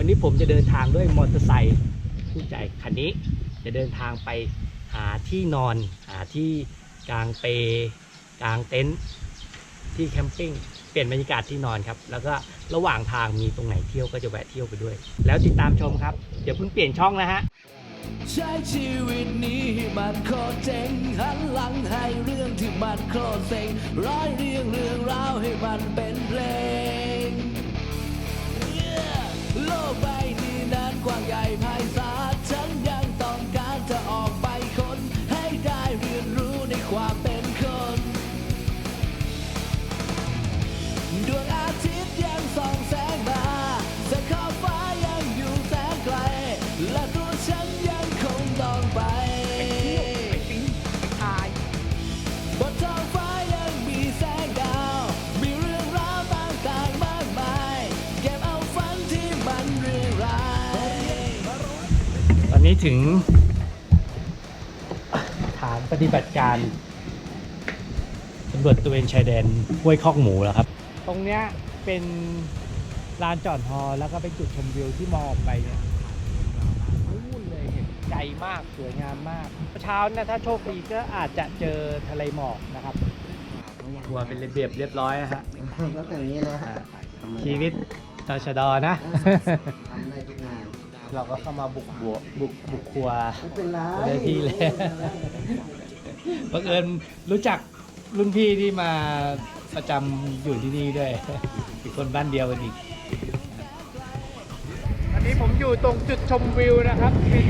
วันนี้ผมจะเดินทางด้วยมอเตอร์ไซค์คู่ใจคันนี้ จะเดินทางไปหาที่นอน หาที่กลางเปกลางเต็นท์ที่แคมปิ้งเปลี่ยนบรรยากาศที่นอนครับ แล้วก็ระหว่างทางมีตรงไหนเที่ยวก็จะแวะเที่ยวไปด้วย แล้วติดตามชมครับเดี๋ยวเพิ่งเปลี่ยนช่องนะฮะใช้ชีวิตนี้มันโคตรเจ๋งหันหลังให้เรื่องที่มันโคตรเซ็งร้อยเรียงเรื่องราวให้มันเป็นเพลง นนี้ถึง ฐานปฏิบัติการตำรวจตระเวนชายแดนห้วยคอกหมูแล้วครับ ตรงเนี้ยเป็นลานจอดฮอแล้วก็เป็นจุดชมวิวที่มองออกไปเนี่ยนู่นเลยเห็นใจมากสวยงามมาก เช้านะถ้าโชคดีก็อาจจะเจอทะเลหมอกนะครับทัวร์เป็นระเบียบเรียบร้อยนะฮะแล้วแต่นี้นะอ่าธรรมดาชีวิตตชดนะ ทำได้ทุกงาน เราก็เข้ามาบุกบัวบุกบุกครัวไม่เป็นไรได้ที่เลยบังเอิญรู้จักรุ่นพี่ที่มาประจำอยู่ที่นี่ด้วย อีกคนบ้านเดียวกันอีก อันนี้ผมอยู่ตรงจุดชมวิวนะครับเป็น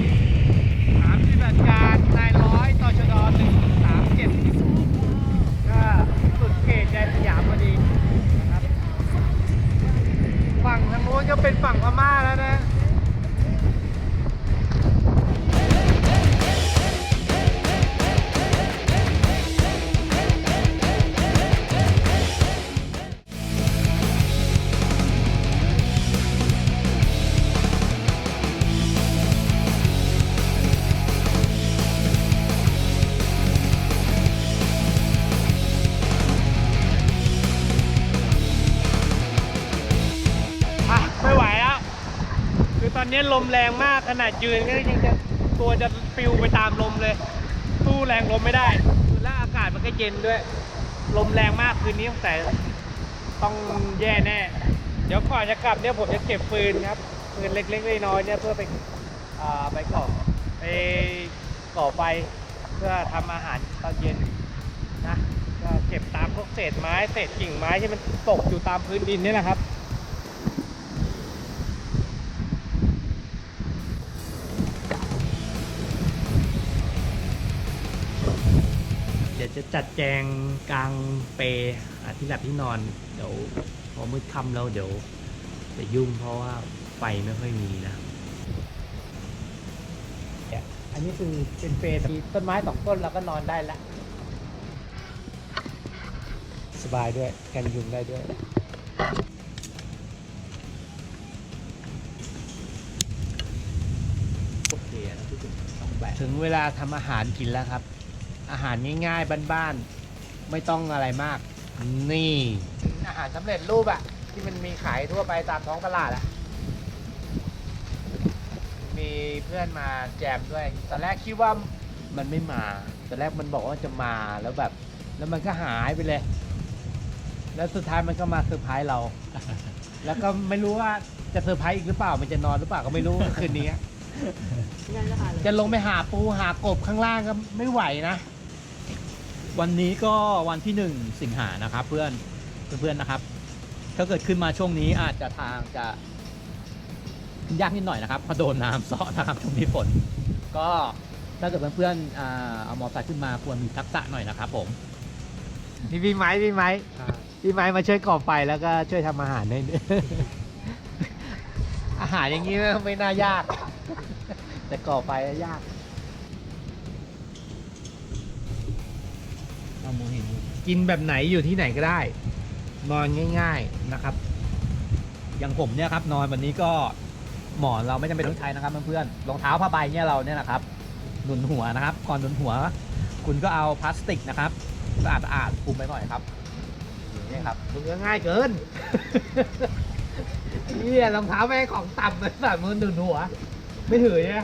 นนี้ลมแรงมากขนาดยืนก็ยังจะตัวจะปิวไปตามลมเลยสู้แรงลมไม่ได้แล้วอากาศมันก็เย็นด้วย ลมแรงมากคืนนี้สงสัยต้องแย่แน่ เดี๋ยวก่อนจะกลับเนี่ยผมจะเก็บฟืนครับฟืนเล็กๆน้อยๆเนี่ยเพื่อไปอ่าไปก่อไปก่อไฟเพื่อทำอาหารตอนเย็นนะก็เก็บตามพวกเศษไม้เศษกิ่งไม้ที่มันตกอยู่ตามพื้นดินนี่นะครับ จะจัดแจงกลางเปหาที่หลับที่นอน เดี๋ยวพอมืดค่ำแล้วเดี๋ยวจะยุ่งเพราะว่าไฟไม่ค่อยมีนะเนี่ยอันนี้คือเป็นเปมีต้นไม้สองต้นเราก็นอนได้ละ สบายด้วยกันยุงได้ด้วย โอเคนะพี่ถึงสองแบบถึงเวลาทำอาหารกินแล้วครับ อาหารง่ายๆบ้านๆไม่ต้องอะไรมาก นี่ อาหารสำเร็จรูปอะที่มันมีขายทั่วไปตามท้องตลาดอะมีเพื่อนมาแจมด้วยตอนแรกคิดว่ามันไม่มาตอนแรกมันบอกว่าจะมาแล้วแบบ แล้วมันก็หายไปเลย แล้วสุดท้ายมันก็มาเซอร์ไพรส์เรา แล้วก็ไม่รู้ว่าจะเซอร์ไพรส์อีกหรือเปล่า มันจะนอนหรือเปล่าก็ไม่รู้คืนนี้ จะลงไปหาปูหากบข้างล่างก็ไม่ไหวนะ วันนี้ก็วันที่หนึ่งสิงหานะครับ เพื่อนเพื่อนๆนะครับ ถ้าเกิดขึ้นมาช่วงนี้อาจจะทางจะยากนิดหน่อยนะครับเพราะโดนน้ำซ้อนะครับช่วงนี้ฝน ก็ถ้าเกิดเพื่อนๆอ่าเอามอเตอร์ไซค์ขึ้นมาควรมีทักษะหน่อยนะครับ ผม นี่พี่ไม้พี่ไม้พี่ไม้มาช่วยก่อไฟแล้วก็ช่วยทำอาหารให้ด้วยอาหารอย่างนี้ไม่น่ายาก แต่ก่อไฟอะยาก เอามูหินกินแบบไหนอยู่ที่ไหนก็ได้ นอนง่าย ๆนะครับ อย่างผมเนี่ยครับนอนวันนี้ก็หมอนเราไม่จำเป็นต้องใช้นะครับเพื่อนๆรองเท้าผ้าใบเนี่ยเราเนี่ยนะครับหนุนหัวนะครับ ก่อนหนุนหัว คุณก็เอาพลาสติกนะครับสะอาดอาดๆคลุมไปหน่อยครับอย่างนี้ครับ มึงก็ง่ายเกินเฮียรองเท้าแม่งของต่ำเลยแบบมือหนุนหัว ไม่ถือใช่ไหม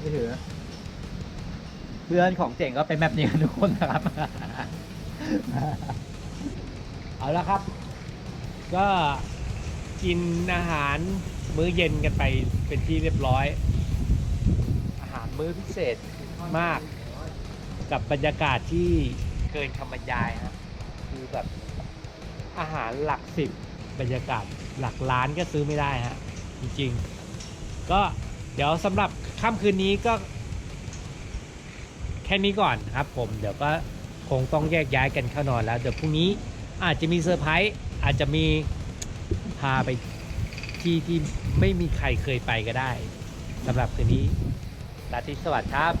ไม่ถือ เพื่อนของเจ๋งก็เป็นแบบนี้กันทุกคนนะครับ เอาละครับ ก็กินอาหารมื้อเย็นกันไปเป็นที่เรียบร้อย อาหารมื้อพิเศษมาก กับบรรยากาศที่เกินคำบรรยายฮะคือแบบอาหารหลักสิบบรรยากาศหลักล้านก็ซื้อไม่ได้ฮะจริงๆ ก็เดี๋ยวสำหรับค่ำคืนนี้ก็ แค่นี้ก่อนครับผมเดี๋ยวก็คงต้องแยกย้ายกันเข้านอนแล้ว เดี๋ยวพรุ่งนี้อาจจะมีเซอร์ไพรส์อาจจะมีพาไปที่ที่ไม่มีใครเคยไปก็ได้สำหรับคืนนี้ราตรีสวัสดิ์ครับ